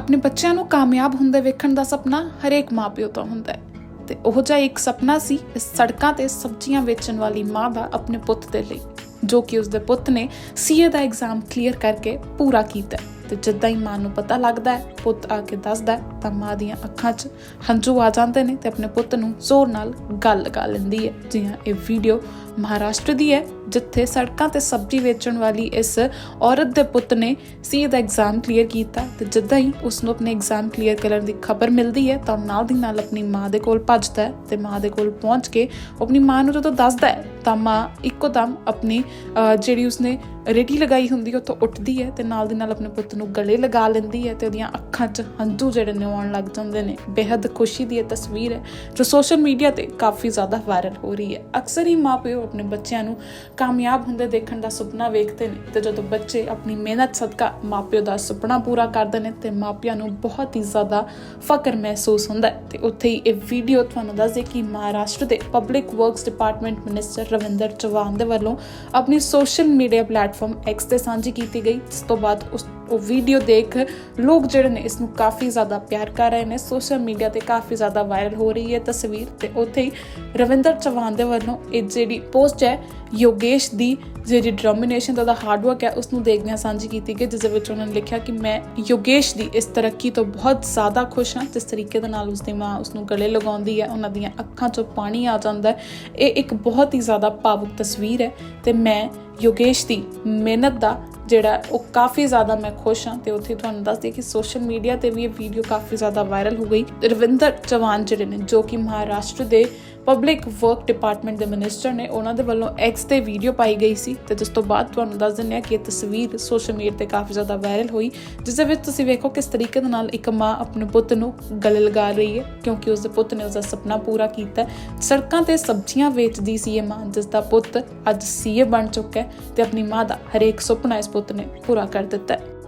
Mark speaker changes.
Speaker 1: ਆਪਣੇ ਬੱਚਿਆਂ ਨੂੰ ਕਾਮਯਾਬ ਹੁੰਦੇ ਵੇਖਣ ਦਾ ਸੁਪਨਾ ਹਰੇਕ ਮਾਪਿਓ ਦਾ ਹੁੰਦਾ ਹੈ। ਤੇ ਉਹ ਜਿਹਾ ਇੱਕ ਸੁਪਨਾ ਸੀ ਇਸ ਸੜਕਾਂ ਤੇ ਸਬਜ਼ੀਆਂ ਵੇਚਣ ਵਾਲੀ ਮਾਂ ਦਾ ਆਪਣੇ ਪੁੱਤ ਦੇ ਲਈ, ਜੋ ਕਿ ਉਸਦੇ ਪੁੱਤ ਨੇ ਸੀਏ ਦਾ ਐਗਜ਼ਾਮ ਕਲੀਅਰ ਕਰਕੇ ਪੂਰਾ ਕੀਤਾ ਤੇ ਜਿੱਦਾਂ ਹੀ ਮਾਂ ਨੂੰ ਪਤਾ ਲੱਗਦਾ ਹੈ, ਪੁੱਤ ਆ ਕੇ ਦੱਸਦਾ ਤਾਂ ਮਾਂ ਦੀਆਂ ਅੱਖਾਂ 'ਚ ਹੰਝੂ ਆ ਜਾਂਦੇ ਨੇ ਤੇ ਆਪਣੇ ਪੁੱਤ ਨੂੰ ਜ਼ੋਰ ਨਾਲ ਗੱਲ ਲਗਾ ਲੈਂਦੀ ਹੈ। ਜੀ ਹਾਂ ਇਹ ਵੀਡੀਓ ਮਹਾਰਾਸ਼ਟਰ ਦੀ ਹੈ, ਜਿੱਥੇ ਸੜਕਾਂ ਤੇ ਸਬਜ਼ੀ ਵੇਚਣ ਵਾਲੀ ਇਸ ਔਰਤ ਦੇ ਪੁੱਤ ਨੇ ਸੀਏ ਦਾ ਐਗਜ਼ਾਮ ਕਲੀਅਰ ਕੀਤਾ ਤੇ ਜਿੱਦਾਂ ਹੀ ਉਸ ਨੂੰ ਆਪਣੇ ਐਗਜ਼ਾਮ ਕਲੀਅਰ ਕਰਨ ਦੀ ਖਬਰ ਮਿਲਦੀ ਹੈ, ਤਾਂ ਉਹ ਨਾਲ ਦੀ ਨਾਲ ਆਪਣੀ ਮਾਂ ਦੇ ਕੋਲ ਭੱਜਦਾ ਹੈ ਤੇ ਮਾਂ ਦੇ ਕੋਲ ਪਹੁੰਚ ਕੇ ਉਹ ਆਪਣੀ ਮਾਂ ਨੂੰ ਜਦੋਂ ਦੱਸਦਾ ਹੈ ਤਾਂ ਮਾਂ ਇੱਕੋ ਦਮ ਆਪਣੀ ਜਿਹੜੀ ਉਸਨੇ ਰੇਟੀ ਲਗਾਈ ਹੁੰਦੀ ਹੈ ਉੱਥੋਂ ਉੱਠਦੀ ਹੈ ਤੇ ਨਾਲ ਦੀ ਨਾਲ ਆਪਣੇ ਪੁੱਤ ਨੂੰ ਗਲੇ ਲਗਾ ਲੈਂਦੀ ਹੈ ਤੇ ਉਹਦੀਆਂ ਅੱਖਾਂ 'ਚ ਹੰਝੂ ਜਿਹੜੇ ਨੇ ਆਉਣ ਲੱਗ ਜਾਂਦੇ ਨੇ। ਬੇहद ਖੁਸ਼ੀ ਦੀ ਇਹ ਤਸਵੀਰ ਹੈ, ਜੋ ਸੋਸ਼ਲ ਮੀਡੀਆ ਤੇ ਕਾਫੀ ਜ਼ਿਆਦਾ ਵਾਇਰਲ ਹੋ ਰਹੀ ਹੈ। ਅਕਸਰ ਹੀ ਮਾਪਿਓ ਆਪਣੇ ਬੱਚਿਆਂ ਨੂੰ ਕਾਮਯਾਬ ਹੁੰਦੇ ਦੇਖਣ ਦਾ ਸੁਪਨਾ ਵੇਖਦੇ ਨੇ ਤੇ ਜਦੋਂ ਬੱਚੇ ਆਪਣੀ ਮਿਹਨਤ, ਸਦਕਾ ਮਾਪਿਓ ਦਾ ਸੁਪਨਾ ਪੂਰਾ ਕਰਦੇ ਨੇ ਤੇ ਮਾਪਿਆਂ ਨੂੰ ਬਹੁਤ ਹੀ ਜ਼ਿਆਦਾ ਫਖਰ ਮਹਿਸੂਸ ਹੁੰਦਾ ਹੈ। ਤੇ ਉੱਥੇ ਹੀ ਇਹ ਵੀਡੀਓ ਤੁਹਾਨੂੰ ਦੱਸਦੇ ਕਿ ਮਹਾਰਾਸ਼ਟਰ ਦੇ public works department minister Ravinder Chauhan ਦੇ ਵੱਲੋਂ ਆਪਣੀ ਸੋਸ਼ਲ ਮੀਡੀਆ ਪਲੇਟਫਾਰਮ ਐਕਸ ਤੇ ਸਾਂਝੀ ਕੀਤੀ ਗਈ। ਇਸ ਤੋਂ ਬਾਅਦ ਉਸ ਉਹ ਵੀਡੀਓ ਦੇਖ ਲੋਕ ਜਿਹੜੇ ਨੇ ਇਸ ਨੂੰ ਕਾਫੀ ਜ਼ਿਆਦਾ ਪਿਆਰ ਕਰ ਰਹੇ ਨੇ ਸੋਸ਼ਲ ਮੀਡੀਆ ਤੇ ਕਾਫੀ ਜ਼ਿਆਦਾ ਵਾਇਰਲ ਹੋ ਰਹੀ ਹੈ ਤਸਵੀਰ ਤੇ ਉੱਥੇ ਹੀ ਰਵਿੰਦਰ ਚੌਹਾਨ ਦੇ ਵੱਲੋਂ ਇਹ ਜਿਹੜੀ ਪੋਸਟ ਹੈ, ਯੋਗੇਸ਼ ਦੀ ਜਿਹੜੀ ਡਿਟਰਮੀਨੇਸ਼ਨ ਦਾ ਹਾਰਡ ਵਰਕ ਹੈ ਉਸ ਨੂੰ ਦੇਖਦਿਆਂ ਸਾਂਝੀ ਕੀਤੀ ਗਈ, ਜਿਸ ਦੇ ਵਿੱਚ ਉਹਨਾਂ ਨੇ ਲਿਖਿਆ ਕਿ ਮੈਂ ਯੋਗੇਸ਼ ਦੀ ਇਸ ਤਰੱਕੀ ਤੋਂ ਬਹੁਤ ਜ਼ਿਆਦਾ ਖੁਸ਼ ਹਾਂ। ਜਿਸ ਤਰੀਕੇ ਦੇ ਨਾਲ ਉਸਦੀ ਮਾਂ ਉਸ ਨੂੰ ਗਲੇ ਲਗਾਉਂਦੀ ਹੈ, ਉਹਨਾਂ ਦੀਆਂ ਅੱਖਾਂ 'ਚੋਂ ਪਾਣੀ ਆ ਜਾਂਦਾ ਹੈ। ਇਹ ਇੱਕ ਬਹੁਤ ਹੀ ਜ਼ਿਆਦਾ ਭਾਵੁਕ ਤਸਵੀਰ ਹੈ ਤੇ ਮੈਂ ਯੋਗੇਸ਼ ਦੀ ਮਿਹਨਤ ਦਾ ਜਿਹੜਾ ਉਹ ਕਾਫੀ ਜ਼ਿਆਦਾ ਮੈਂ ਖੁਸ਼ ਹਾਂ ਤੇ ਉੱਥੇ ਤੁਹਾਨੂੰ ਦੱਸਦੀ ਕਿ ਸੋਸ਼ਲ ਮੀਡੀਆ ਤੇ ਵੀ ਇਹ ਵੀਡੀਓ ਕਾਫੀ ਜ਼ਿਆਦਾ ਵਾਇਰਲ ਹੋ ਗਈ। ਰਵਿੰਦਰ ਚੌਹਾਨ ਜਿਹੜੇ ਨੇ ਜੋ ਕਿ ਮਹਾਰਾਸ਼ਟਰ ਦੇ ਪਬਲਿਕ ਵਰਕ ਡਿਪਾਰਟਮੈਂਟ ਦੇ ਮਿਨਿਸਟਰ ਨੇ ਉਹਨਾਂ ਦੇ ਵੱਲੋਂ ਐਕਸ ਤੇ ਵੀਡੀਓ ਪਾਈ ਗਈ ਸੀ ਤੇ ਜਿਸ ਤੋਂ ਬਾਅਦ ਤੁਹਾਨੂੰ ਦੱਸ ਦਿੰਦੇ ਹਾਂ ਕਿ ਇਹ ਤਸਵੀਰ ਸੋਸ਼ਲ ਮੀਡੀਆ ਤੇ ਕਾਫੀ ਜ਼ਿਆਦਾ ਵਾਇਰਲ ਹੋਈ, ਜਿਸ ਦੇ ਵਿੱਚ ਤੁਸੀਂ ਵੇਖੋ ਕਿਸ ਤਰੀਕੇ ਦੇ ਨਾਲ ਇੱਕ ਮਾਂ ਆਪਣੇ ਪੁੱਤ ਨੂੰ ਗਲੇ ਲਗਾ ਰਹੀ ਹੈ, ਕਿਉਂਕਿ ਉਸ ਦੇ ਪੁੱਤ ਨੇ ਉਸ ਦਾ ਸੁਪਨਾ ਪੂਰਾ ਕੀਤਾ ਸੜਕਾਂ ਤੇ ਸਬਜ਼ੀਆਂ ਵੇਚਦੀ ਸੀ ਇਹ ਮਾਂ, ਜਿਸ ਦਾ ਪੁੱਤ ਅੱਜ ਸੀਏ ਬਣ ਚੁੱਕਾ ਹੈ ਤੇ ਆਪਣੀ ਮਾਂ ਦਾ ਹਰੇਕ ਸੁਪਨਾ ਇਸ ਪੁੱਤ ਨੇ ਪੂਰਾ ਕਰ ਦਿੱਤਾ ਹੈ।